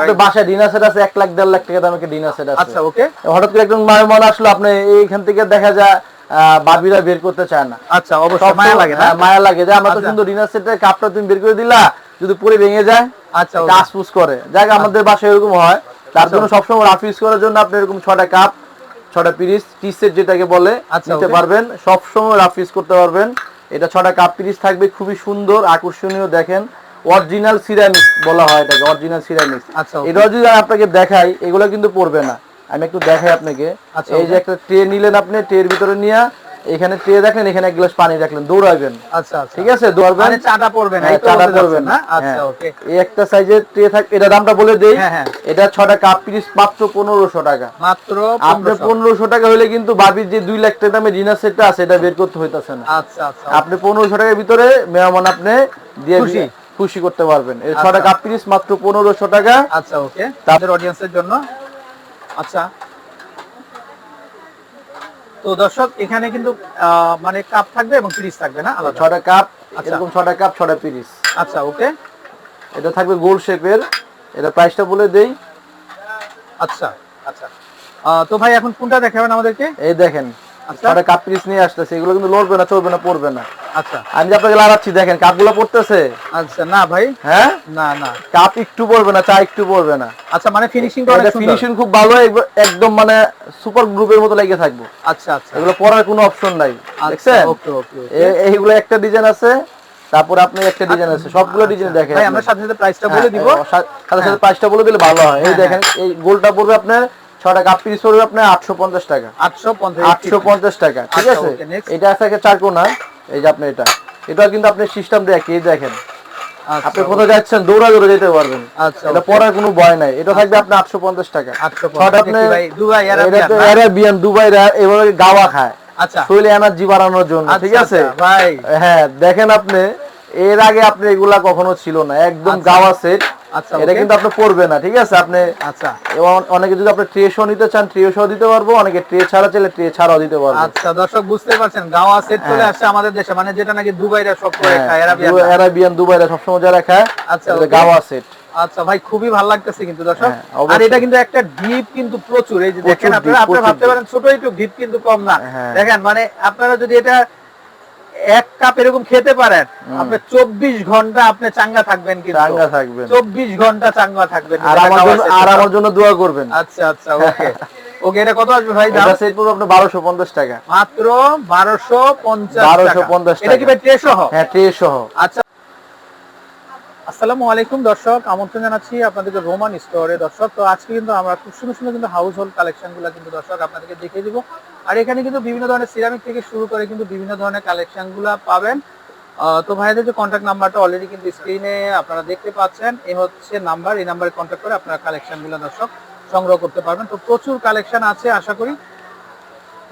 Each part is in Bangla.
আপনার বাসায় ডিনার সেট আছে এক লাখ দেড় লাখ টাকা দামের ডিনার সেট আছে। আচ্ছা ওকে হঠাৎ করে একজন মেহমান আসলো আপনি এইখান থেকে দেখা যায় বাবিরা বের করতে চায় না। আচ্ছা অবশ্যই মায়া লাগে না? হ্যাঁ, মায়া লাগে যে আমরা তো আচ্ছা। সুন্দর ডিনার সেটের কাপটা তুমি বের করে দিলা যদি পরে ভেঙে যায় আচ্ছা। করে। যাক আমাদের বাসায় এরকম হয়। তার জন্য সবসময় রাফ ইউজ করার জন্য আপনি এরকম ছটা কাপ ছটা পিরিস টি সেট যেটাকে বলে আচ্ছা, নিতে পারবেন। সবসময় রাফ ইউজ করতে পারবেন। এটা ছটা কাপ পিরিস থাকবে খুবই সুন্দর আকর্ষণীয় দেখেন। অরিজিনাল সিরামিক্স বলা হয় এটাকে অরিজিনাল সিরামিক্স আচ্ছা, এটা যদি আপনাকে দেখাই এগুলো কিন্তু পড়বে না। আমি একটু দেখাই আপনাকে। আচ্ছা, এই যে একটা ট্রে নিলেন আপনি ট্রের ভিতরে নিয়ে এখানে ট্রে রাখলেন এখানে এক গ্লাস পানি রাখলেন দৌড়াবেন আচ্ছা আচ্ছা। ঠিক আছে? দৌড়াবেন মানে চাটা পড়বে না হ্যাঁ, চাটা পড়বেন না। আচ্ছা হ্যাঁ। ওকে এই একটা সাইজের ট্রে থাকে এটা দামটা বলে দেই। হ্যাঁ, হ্যাঁ। এটা ছটা কাপ পিস মাত্র পনেরোশো টাকা। মাত্র আপনি 1500 পনেরোশো টাকা হলে কিন্তু বাবির যে দুই লাখ টাকা দামে ডিনার সেটটা আছে এটা বের করতে হইতাছে না। আচ্ছা আচ্ছা। আপনি পনেরোশো টাকার ভিতরে মেহমান আপনি দিয়ে খুশি। করতে পারবেন। এই। ছটা কাপ পিস মাত্র পনেরোশো টাকা। আচ্ছা ওকে তাদের অডিয়েন্সের জন্য। আচ্ছা। তো দর্শক এখানে কিন্তু মানে কাপ থাকবে এবং ফ্রিজ থাকবে না? আলাদা। ছটা কাপ আচ্ছা। এরকম ছটা কাপ ছটা পিস আচ্ছা ওকে এটা থাকবে গোল শেপের। এটা প্রাইসটা বলে দেই। আচ্ছা আচ্ছা। তো ভাই এখন কোনটা দেখাবেন আমাদেরকে? এই দেখেন। ছটা কাপ পিস নিয়ে আসতেছে এগুলো কিন্তু লড়বে না চলবে না পড়বে না। আচ্ছা। আমি যে আপনাকে লাগাচ্ছি দেখেন কাপগুলো পড়তেছে। আচ্ছা না ভাই। হ্যাঁ? না না। কাপ একটু পড়বে না চা একটু পড়বে না। আচ্ছা মানে ফিনিশিং এটা ফিনিশিং খুব ভালো একদম মানে সুপার গ্রুপের মতো লেগে থাকবে। আচ্ছা আচ্ছা। এগুলো পরার কোনো অপশন নাই আচ্ছা দেখছেন? ওকে এইগুলো একটা ডিজাইন আছে তারপর আপনি একটা ডিজাইন আছে সবগুলো ডিজাইন দেখেন আচ্ছা। ভাই আমরা সাথে সাথে প্রাইসটা বলে দিব। সাথে সাথে প্রাইসটা বলে দিলে ভালো হয়। এই হ্যাঁ, দেখেন এই গোলটা পড়বে আপনার ছটা কাপ পিস পড়বে আপনার আটশো পঞ্চাশ টাকা। আটশো পঞ্চাশ আটশো পঞ্চাশ টাকা ঠিক আচ্ছা, আছে? এটা আছে একটা চারকোনা এই যে আপনি এটা। এটা কিন্তু আপনি সিস্টেম দেখে দেখেন। আপনি কোথাও যাচ্ছেন দৌড়া দৌড়ে যেতে পারবেন। আচ্ছা এটা পরার কোনো ভয় নাই। এটা থাকবে আপনার আটশো পঞ্চাশ টাকা। আপনি অ্যারাবিয়ান দুবাই এভাবে গাওয়া খায়। আচ্ছা। শরীরে এনার্জি বাড়ানোর জন্য ঠিক আচ্ছা, আছে? আচ্ছা, ভাই। হ্যাঁ দেখেন আপনি এর আগে আপনি এগুলা কখনো ছিল না। একদম আচ্ছা। গাওয়া সেট আচ্ছা এটা কিন্তু আপনি পড়বে না ঠিক আছে? আপনি আচ্ছা। এবং অনেকে যদি আপনি ট্রে সহ নিতে চান ট্রে সহ দিতে পারব অনেকে ট্রে ছাড়া চাইলে ট্রে ছাড়াও দিতে পারব। আচ্ছা দর্শক বুঝতে পারছেন গাওয়া সেট চলে আসছে আমাদের দেশে মানে যেটা নাকি দুবাইরা সব করে খায় আরাবিয়ান দুবাইরা সবসময় যারা খায় আচ্ছা, গাওয়া সেট আচ্ছা ভাই খুবই ভালো লাগতেছে কিন্তু দর্শক। হ্যাঁ, আর এটা কিন্তু একটা ডিপ কিন্তু প্রচুর এই যে দেখেন আপনারা আপনারা ভাবতে পারেন ছোট একটু ডিপ কিন্তু কম না। হ্যাঁ। দেখেন মানে আপনারা যদি এটা এক কাপ এরকম খেতে পারেন। আপনি চব্বিশ ঘণ্টা আপনি চাঙ্গা থাকবেন কি চাঙ্গা থাকবেন। চব্বিশ ঘণ্টা চাঙ্গা থাকবেন আর আমার জন্য আর আমার জন্য দোয়া করবেন। আচ্ছা আচ্ছা ওকে। ওকে এটা কত আসবে ভাই দাম? সেট পড়বে আপনার বারোশো পঞ্চাশ টাকা। মাত্র বারোশো পঞ্চাশ 1250 এটা কি ভাই ট্রে সহ হ্যাঁ ট্রে সহ আচ্ছা। আসসালামু আলাইকুম দর্শক আমন্ত্রণ জানাচ্ছি আপনাদেরকে রোমান স্টোরে দর্শক তো আজকে কিন্তু আমরা খুব সুন্দর সুন্দর কিন্তু হাউস হোল্ড কালেকশনগুলো কিন্তু দর্শক আপনাদেরকে দেখিয়ে দিব। আর এখানে কিন্তু বিভিন্ন ধরনের সিরামিক থেকে শুরু করে কিন্তু বিভিন্ন ধরনের কালেকশনগুলা পাবেন। তো ভাইদের যে কন্ট্যাক্ট নাম্বারটা অলরেডি কিন্তু স্ক্রিনে আপনারা দেখতে পাচ্ছেন এই হচ্ছে নাম্বার এই নাম্বারে কন্ট্যাক্ট করে আপনারা কালেকশনগুলো দর্শক সংগ্রহ করতে পারবেন। তো প্রচুর কালেকশন আছে আশা করি।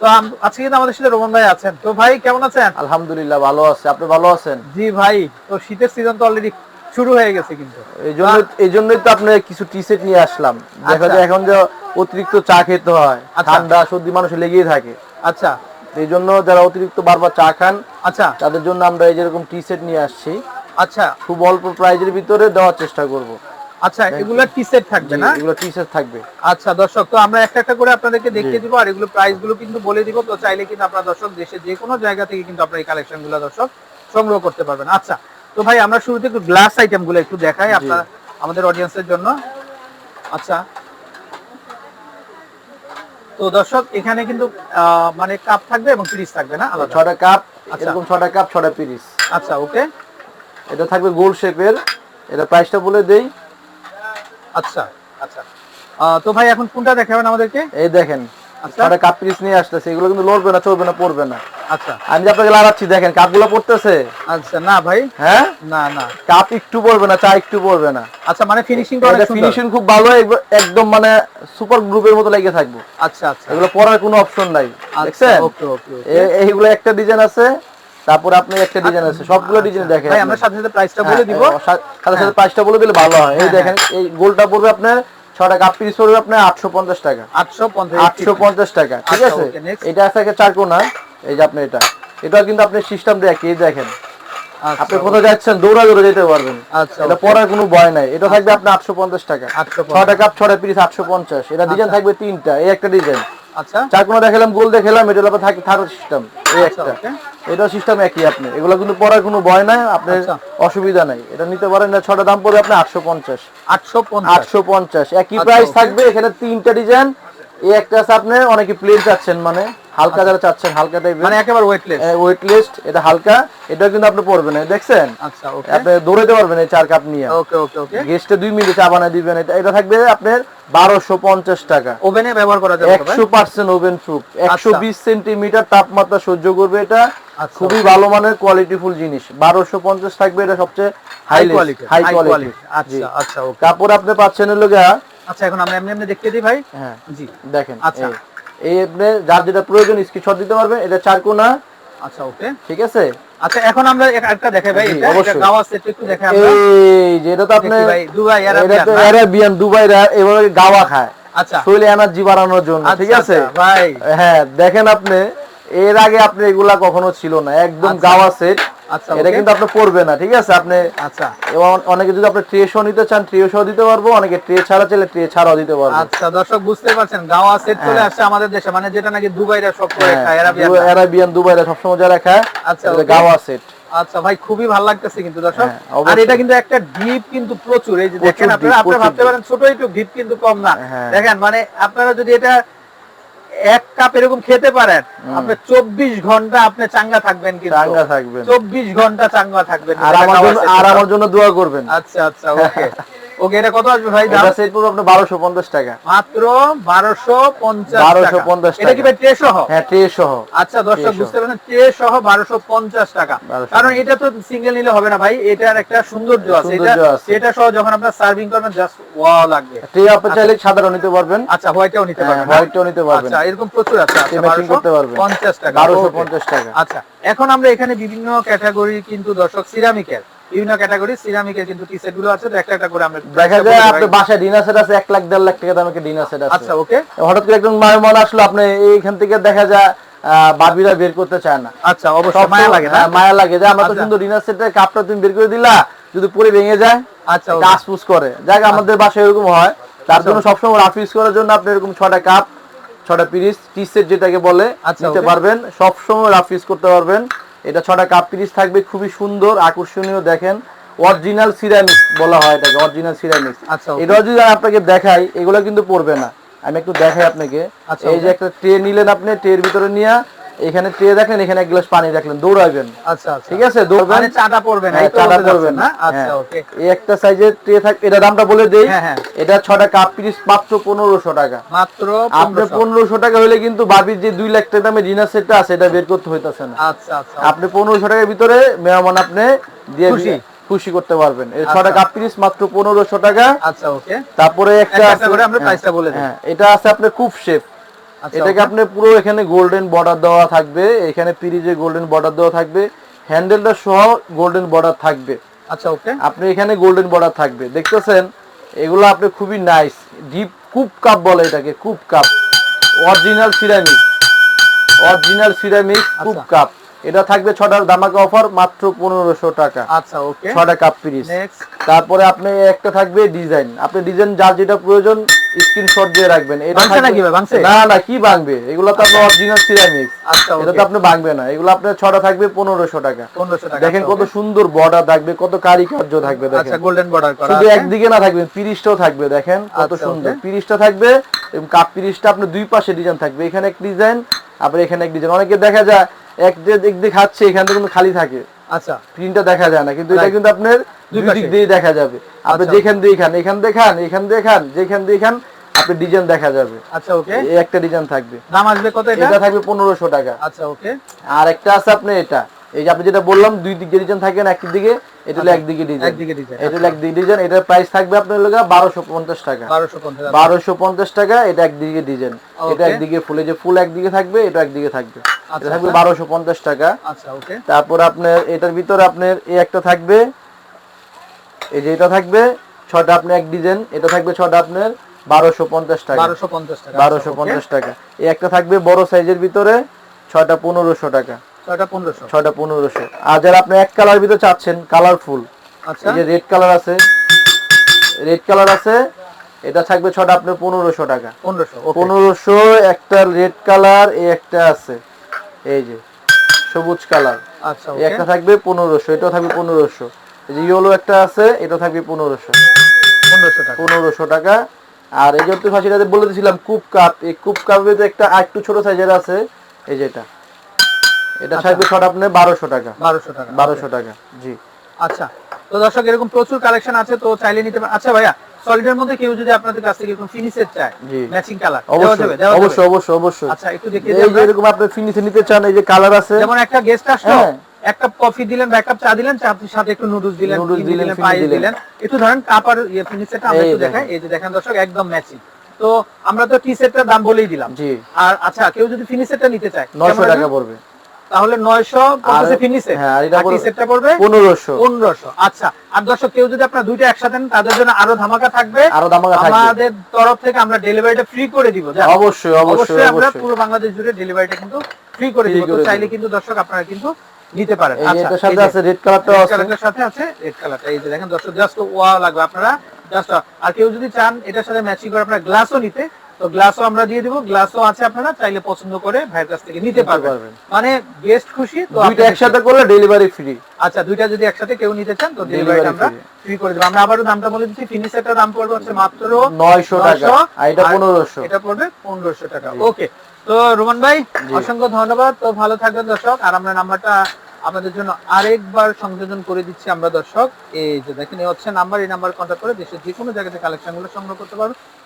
তো আজকে কিন্তু আমাদের সাথে রোমান ভাই আছেন। তো ভাই কেমন আছেন? আলহামদুলিল্লাহ ভালো আছে। আপনি ভালো আছেন? জি ভাই তো শীতের সিজন তো অলরেডি শুরু হয়ে গেছে কিন্তু। এই জন্য এই জন্যই তো আপনি কিছু টি সেট নিয়ে আসলাম। দেখা আচ্ছা। যায় এখন যে অতিরিক্ত চা খেতে হয় আচ্ছা। ঠান্ডা সর্দি মানুষের লেগেই থাকে। আচ্ছা। এই জন্য যারা অতিরিক্ত বারবার চা খান আচ্ছা। তাদের জন্য আমরা এই যেরকম টি সেট নিয়ে আসছি আচ্ছা। খুব অল্প প্রাইজের ভিতরে দেওয়ার চেষ্টা করব। আচ্ছা এগুলো টি সেট থাকবে না? এগুলো টি সেট থাকবে। আচ্ছা দর্শক তো আমরা একটা একটা করে আপনাদেরকে দেখিয়ে দিব আর এগুলো প্রাইসগুলো কিন্তু বলে দিব তো চাইলে কিন্তু আপনারা দর্শক দেশে যে কোনো জায়গা থেকে কিন্তু আপনারা এই কালেকশনগুলো দর্শক সংগ্রহ করতে পারবেন। আচ্ছা তো ভাই আমরা শুরুতে একটু গ্লাস আইটেমগুলো একটু দেখাই আপনার আমাদের অডিয়েন্সের জন্য। আচ্ছা। তো দর্শক এখানে কিন্তু মানে কাপ থাকবে এবং ফ্রিজ থাকবে না? আলাদা। ছটা কাপ আচ্ছা। এরকম ছটা কাপ ছটা পিরিস আচ্ছা ওকে। এটা থাকবে গোল শেপের। এটা প্রাইসটা বলে দেই। আচ্ছা আচ্ছা। তো ভাই এখন কোনটা দেখাবেন আমাদেরকে? এই দেখেন আচ্ছা। ছটা কাপ পিরিস নিয়ে আসতেছে। এগুলো কিন্তু লড়বে না চলবে না পড়বে না। আচ্ছা। আমি আপনাকে লাগাচ্ছি দেখেন কাপগুলো পড়তেছে। আচ্ছা না ভাই। হ্যাঁ? না না। কাপ একটু পড়বে না চা একটু পড়বে না। আচ্ছা মানে ফিনিশিং ফিনিশিং খুব ভালো একদম মানে সুপার গ্রুপের মতো লেগে থাকবে। আচ্ছা আচ্ছা। এগুলো পরার কোনো অপশন নাই আচ্ছা দেখছেন? ওকে ওকে এইগুলো একটা ডিজাইন আছে তারপর আপনি একটা ডিজাইন আছে সবগুলো ডিজাইন দেখেন আচ্ছা। ভাই আমরা সাথে সাথে প্রাইসটা হ্যাঁ, বলে দিব সাথে সাথে প্রাইসটা বলে দিলে ভালো হয়। এই হ্যাঁ, দেখেন এই গোলটা পড়বে আপনার ছটা কাপ পিস পড়বে আপনার আটশো পঞ্চাশ টাকা। আটশো পঞ্চাশ আটশো পঞ্চাশ টাকা ঠিক আচ্ছা, আছে? এটা আছে একটা চারকোনা। এই যে আপনি এটা। এটা কিন্তু আপনি সিস্টেম দেখে এই দেখেন। আচ্ছা, আপনি কোথাও যাচ্ছেন দৌড়া দৌড়ে যেতে পারবেন। আচ্ছা এটা পরার কোনো ভয় নাই। এটা থাকবে আপনার আটশো পঞ্চাশ টাকা। 850 ছটা কাপ ছটা পিস আটশো পঞ্চাশ। এটা ডিজাইন থাকবে তিনটা। এই একটা ডিজাইন আচ্ছা। চার কোনো দেখালাম গোল দেখালাম এটা হলো থাকে থার্ড সিস্টেম এই আচ্ছা, একটা। এটা সিস্টেম একই আপনি। এগুলো কিন্তু পরার কোনো ভয় নাই আপনার আচ্ছা। অসুবিধা নাই। এটা নিতে পারেন না ছটা দাম পড়বে আপনার আটশো পঞ্চাশ। আটশো পঞ্চাশ। আটশো পঞ্চাশ। একই আচ্ছা, প্রাইস থাকবে এখানে তিনটা ডিজাইন এই একটা আছে আপনি অনেকে প্লেন চাচ্ছেন মানে। হালকা যারা চাচ্ছেন হালকা টাইপের মানে একেবারে ওয়েটলেস ওয়েট লিস্ট এটা হালকা এটা কিন্তু আপনি পড়বেন না দেখছেন? আচ্ছা ওকে আপনি দৌড়াতে পারবেন এই চার কাপ নিয়ে। ওকে ওকে ওকে গেস্টে দুই মিনিটে চা বানায় দিবেন এটা এটা থাকবে আপনার বারোশো পঞ্চাশ টাকা। ওভেনে ব্যবহার করা যাবে তো ভাই? একশো পার্সেন্ট ওভেন প্রুফ একশো বিশ সেন্টিমিটার তাপমাত্রা সহ্য করবে এটা। আচ্ছা, খুবই ভালো মানের কোয়ালিটি ফুল জিনিস। বারোশো পঞ্চাশ থাকবে এটা সবচেয়ে হাই কোয়ালিটি হাই কোয়ালিটি আচ্ছা আচ্ছা ওকে কাপড় আপনি পাচ্ছেন হলো আচ্ছা এখন আমরা এমনি এমনি দেখিয়ে দিই ভাই। হ্যাঁ। জি। দেখেন আচ্ছা। এই- এই আপনি যার যেটা প্রয়োজন স্ক্রিনশট দিতে পারবেন এটা চার কোনা। আচ্ছা ওকে। ঠিক আছে? আচ্ছা এখন আমরা একটা দেখাই ভাই এটা এটা গাওয়া সেট একটু দেখাই আমরা। এই যে তো আপনি দুবাই আরাবিয়ান তো না? অ্যারাবিয়ান দুবাই এভাবে গাওয়া খায়। আচ্ছা। শরীরে এনার্জি বাড়ানোর জন্য ঠিক আচ্ছা, আছে? আচ্ছা, ভাই। হ্যাঁ দেখেন আপনি এর আগে আপনি এগুলা কখনো ছিল না। একদম। গাওয়া সেট এটা কিন্তু পড়বে না ঠিক আছে? আপনি আচ্ছা। এবং অনেকে যদি আপনি ট্রে নিতে চান ট্রে দিতে পারব অনেকে ট্রে ছাড়া চাইলে ট্রে ছাড়াও দিতে পারব। আচ্ছা দর্শক বুঝতে পারছেন গাওয়া সেট চলে হ্যাঁ। আসছে আমাদের দেশে মানে যেটা নাকি দুবাইরা সব করে খায় আরাবিয়ান দুবাইরা সবসময় যারা খায় আচ্ছা, গাওয়া সেট আচ্ছা ভাই খুবই ভালো লাগতেছে কিন্তু দর্শক। হ্যাঁ। আর এটা কিন্তু একটা ডিপ কিন্তু প্রচুর এই যে দেখেন deep, আপনারা আপনারা ভাবতে পারেন ছোট একটু ডিপ কিন্তু কম না। হ্যাঁ। দেখেন মানে আপনারা যদি এটা এক কাপ এরকম খেতে পারেন। আপনি চব্বিশ ঘণ্টা আপনি চাঙ্গা থাকবেন কি চাঙ্গা থাকবেন। চব্বিশ ঘণ্টা চাঙ্গা থাকবেন। আর আমার জন্য আর আমার জন্য দোয়া করবেন। আচ্ছা আচ্ছা ওকে। ওকে এটা কত আসবে ভাই দাম? সেট আপনার বারোশো পঞ্চাশ টাকা। মাত্র বারোশো পঞ্চাশ 1250 এটা কি ভাই ট্রে সহ? হ্যাঁ ট্রে সহ। আচ্ছা দর্শক বুঝতে পারছেন ট্রে সহ বারোশো পঞ্চাশ টাকা। 1250 কারণ এটা তো সিঙ্গেল নিলে হবে না ভাই এটার একটা সৌন্দর্য আছে। এটা এটা সহ যখন আপনার সার্ভিং করবেন জাস্ট ওয়াও লাগবে। ট্রে আপনি চাইলে সাধারণ নিতে পারবেন। আচ্ছা হোয়াইটও নিতে হ্যাঁ, পারবেন না? হোয়াইটটাও নিতে পারবেন। আচ্ছা এরকম প্রচুর আছে। আচ্ছা Matching বারোশো করতে পারবেন। পঞ্চাশ টাকা। বারোশো Okay. পঞ্চাশ টাকা। আচ্ছা এখন আমরা এখানে বিভিন্ন ক্যাটাগরি কিন্তু দর্শক সিরামিকের বিভিন্ন ক্যাটাগরি সিরামিকের কিন্তু টি সেটগুলো আছে একটা একটা করে আমরা দেখা যায় ভাই। বাসায় ডিনার সেট আছে লাখ লাখ টাকা দামের ডিনার সেট আছে। আচ্ছা ওকে হঠাৎ করে একজন মেহমান আসলো আপনি এইখান থেকে দেখা যায় আহ, বারবিরা বের করতে চায় না। আচ্ছা অবশ্যই মায়া লাগে না? হ্যাঁ, মায়া লাগে যে আমরা তো আচ্ছা। সুন্দর ডিনার সেটের কাপটা তুমি বের করে দিলা যদি পরে ভেঙে যায় আচ্ছা okay. কাজ পুস করে। যাক আমাদের বাসায় এরকম হয়। তার জন্য সবসময় রাফ ইউজ করার জন্য আপনি এরকম ছটা কাপ ছটা পিরিস টি সেট যেটাকে বলে আচ্ছা, নিতে পারবেন। সবসময় রাফ ইউজ করতে পারবেন। এটা ছটা কাপ পিরিস থাকবে খুবই সুন্দর আকর্ষণীয় দেখেন। অরিজিনাল সিরামিক্স বলা হয় এটাকে অরিজিনাল সিরামিক্স আচ্ছা এটা যদি আপনাকে দেখাই এগুলো কিন্তু পড়বে না। আমি একটু দেখাই আপনাকে। আচ্ছা, এই যে একটা ট্রে নিলেন আপনি ট্রের ভিতরে নিয়ে এখানে ট্রে দেখলেন এখানে এক গ্লাস পানি রাখলেন দৌড়াবেন আচ্ছা আচ্ছা। ঠিক আছে? দৌড়বেন মানে চাটা পড়বে না হ্যাঁ, এই চাটা পড়বে না। না? আচ্ছা হ্যাঁ। ওকে। এই একটা সাইজের ট্রে থাক এটা দামটা বলে দেই। হ্যাঁ। এটা ছটা কাপ পিস মাত্র পনেরোশো টাকা। মাত্র আপনার 1500 পনেরোশো টাকা হলে কিন্তু বাবির যে দুই লাখ টাকা দামে ডিনার সেটটা আছে এটা বের করতে হইতাছে না। আচ্ছা আচ্ছা। আপনি পনেরোশো টাকার ভিতরে মেহমান আপনি দিয়ে খুশি। খুশি করতে পারবেন। এই। ছটা কাপ পিস মাত্র পনেরোশো টাকা। আচ্ছা ওকে। তারপরে একটা করে আমরা প্রাইসটা বলে দিই। এটা আছে আপনার খুব শেপ আচ্ছা এটাকে আপনি পুরো এখানে গোল্ডেন বর্ডার দেওয়া থাকবে। এখানে পিরিজে গোল্ডেন বর্ডার দেওয়া থাকবে। হ্যান্ডেলটা সহ গোল্ডেন বর্ডার থাকবে। আচ্ছা ওকে। আপনি এখানে গোল্ডেন বর্ডার থাকবে। দেখতেছেন? এগুলো আপনি খুবই নাইস ডিপ কুপ কাপ বলে এটাকে coop cup original ceramic original ceramic coop আচ্ছা। কাপ এটা থাকবে ছটার দামাকা অফার মাত্র পনেরোশো টাকা। আচ্ছা ওকে। ছটা কাপ পিরিস তারপরে আপনি একটা থাকবে ডিজাইন আপনি ডিজাইন যার যেটা প্রয়োজন স্ক্রিনশট দিয়ে রাখবেন। এটা নাকি ভাঙছে? না না কি ভাঙবে? এগুলো তো আপনার অরিজিনাল সিরামিক আচ্ছা এটা তো আপনি ভাঙবে না। এগুলো আপনার ছটা থাকবে টাকা। 1500 টাকা দেখেন আচ্ছা, কত। সুন্দর বর্ডার থাকবে কত কারিকার্য থাকবে আচ্ছা গোল্ডেন বর্ডার করা শুধু একদিকে না থাকবে পিরিশটাও থাকবে দেখেন কত আচ্ছা, সুন্দর। okay। পিরিশটা থাকবে এবং কাপ পিরিশটা আপনার দুই পাশে ডিজাইন থাকবে। এখানে এক ডিজাইন আবার এখানে এক ডিজাইন অনেকে দেখা যায় এক যে দিক খাচ্ছে এখান থেকে কিন্তু খালি থাকে। আচ্ছা স্ক্রিনটা দেখা যায় না কিন্তু এটা কিন্তু আপনার দুই দিক দিয়ে দেখা যাবে। আপনি আচ্ছা। যেখান দিয়ে খান এখান দিয়ে খান এখান দিয়ে খান যেখান দিয়ে খান আপনি ডিজাইন দেখা যাবে। আচ্ছা ওকে এই একটা ডিজাইন থাকবে। দাম আসবে কত এটা? এটা থাকবে পনেরোশো টাকা। আচ্ছা ওকে আর একটা আছে আপনি এটা। এই যে আপনি যেটা বললাম দুই দিকে ডিজাইন থাকে না একই দিকে এটা হলো একদিকে ডিজাইন একদিকে ডিজাইন এটা হলো একদিকে ডিজাইন এটার প্রাইস থাকবে আপনার লোক বারোশো পঞ্চাশ টাকা। এটা একদিকে ডিজাইন এটা একদিকে ফুলে যে ফুল একদিকে থাকবে এটা একদিকে থাকবে। আচ্ছা, এটা থাকবে আচ্ছা। টাকা। আচ্ছা ওকে তারপর আপনার এটার ভিতরে আপনার এই একটা থাকবে। এই যে এটা থাকবে ছটা আপনি এক ডিজাইন এটা থাকবে ছটা আপনার বারোশো পঞ্চাশ টাকা। বারোশো পঞ্চাশ টাকা বারোশো পঞ্চাশ টাকা। এই একটা থাকবে বড় সাইজের ভিতরে ছয়টা পনেরোশো টাকা। ছয়টা পনেরোশো। ছয়টা পনেরোশো। আর যারা আপনি এক কালার ভিতরে চাচ্ছেন কালারফুল আচ্ছা। এই যে রেড কালার আছে রেড কালার আছে এটা থাকবে ছটা আপনার পনেরোশো টাকা। পনেরোশো পনেরোশো একটা রেড কালার এই একটা আছে। এই যে সবুজ কালার আচ্ছা একটা থাকবে পনেরোশো এটাও থাকবে পনেরোশো। এই যে ইয়েলো একটা আছে এটা থাকবে পনেরোশো। পনেরোশো টাকা। পনেরোশো টাকা। আর এই যে ফাঁসিটাতে বলে দিয়েছিলাম কুপ কাপ। এই কুপ কাপের যে একটা একটু ছোট সাইজের আছে এই যেটা এটা আচ্ছা। আপনার বারোশো টাকা। বারোশো টাকা বারোশো টাকা জি। আচ্ছা তো দর্শক এরকম প্রচুর কালেকশন আছে তো চাইলে নিতে পারেন। আচ্ছা ভাইয়া সলিডের মধ্যে কেউ যদি আপনাদের কাছ থেকে এরকম ফিনিশের চায় ম্যাচিং কালার অবশ্যই অবশ্যই অবশ্যই অবশ্যই। আচ্ছা একটু দেখিয়ে দিই। এরকম আপনি ফিনিশে নিতে চান এই যে কালার আছে। যেমন একটা গেস্ট আসলো হ্যাঁ। এক কাপ কফি দিলেন বা এক কাপ চা দিলেন চার সাথে একটু নুডলস দিলেন চিনি দিলেন, দিলেন পায়েস দিলেন। দিলেন। একটু ধরেন কাপ আর ইয়ে ফিনিশটা আমরা একটু। দেখাই এই যে দেখেন দর্শক একদম ম্যাচিং তো আমরা তো টি সেটটার দাম বলেই দিলাম। জি। আর আচ্ছা কেউ যদি ফিনিশেরটা নিতে চায় নয়শো কেমন টাকা পড়বে। তাহলে ফিনিশে হ্যাঁ, এটা সেটটা পড়বে? আচ্ছা আর দর্শক কেউ যদি আপনার দুইটা একসাথে নেন তাদের জন্য আরও ধামাকা থাকবে। আরও দামাকা থাকবে। আমাদের তরফ থেকে আমরা ডেলিভারিটা ফ্রি করে দিব অবশ্যই অবশ্যই আমরা পুরো বাংলাদেশ জুড়ে ডেলিভারিটা কিন্তু ফ্রি করে Free দিব তো চাইলে কিন্তু দর্শক আপনারা কিন্তু নিতে পারেন। আচ্ছা এটার সাথে আছে রেড আছে। সাথে আছে রেড কালারটা এই যে দেখেন দর্শক জাস্ট ওয়া লাগবে আপনারা। জাস্ট আর কেউ যদি চান এটার সাথে ম্যাচিং করে আপনারা গ্লাসও নিতে তো গ্লাসও আমরা দিয়ে দিব। গ্লাসও আছে আপনারা চাইলে পছন্দ করে ভাইয়ের কাছ থেকে নিতে পারবেন। মানে খুশি তো দুইটা একসাথে করলে ডেলিভারি ফ্রি আচ্ছা দুইটা যদি একসাথে কেউ নিতে চান তো ডেলিভারিটা আমরা ফ্রি করে দেবো। আমরা আবারও দামটা বলে দিচ্ছি ফিনিশারটার দাম পড়বে হচ্ছে মাত্র নয়শো টাকা। আর এটা আর পনেরোশো। এটা পড়বে পনেরোশো টাকা। ওকে তো রোমান ভাই অসংখ্য ধন্যবাদ। তো ভালো থাকবেন দর্শক। আর আমরা নাম্বারটা আপনাদের জন্য আরেকবার সংযোজন করে দিচ্ছি আমরা দর্শক। এই যে দেখেন এই হচ্ছে নাম্বার। এই নাম্বার কন্ট্যাক্ট করে দেশের যে কোনো জায়গাতে কালেকশনগুলো সংগ্রহ করতে পারবেন।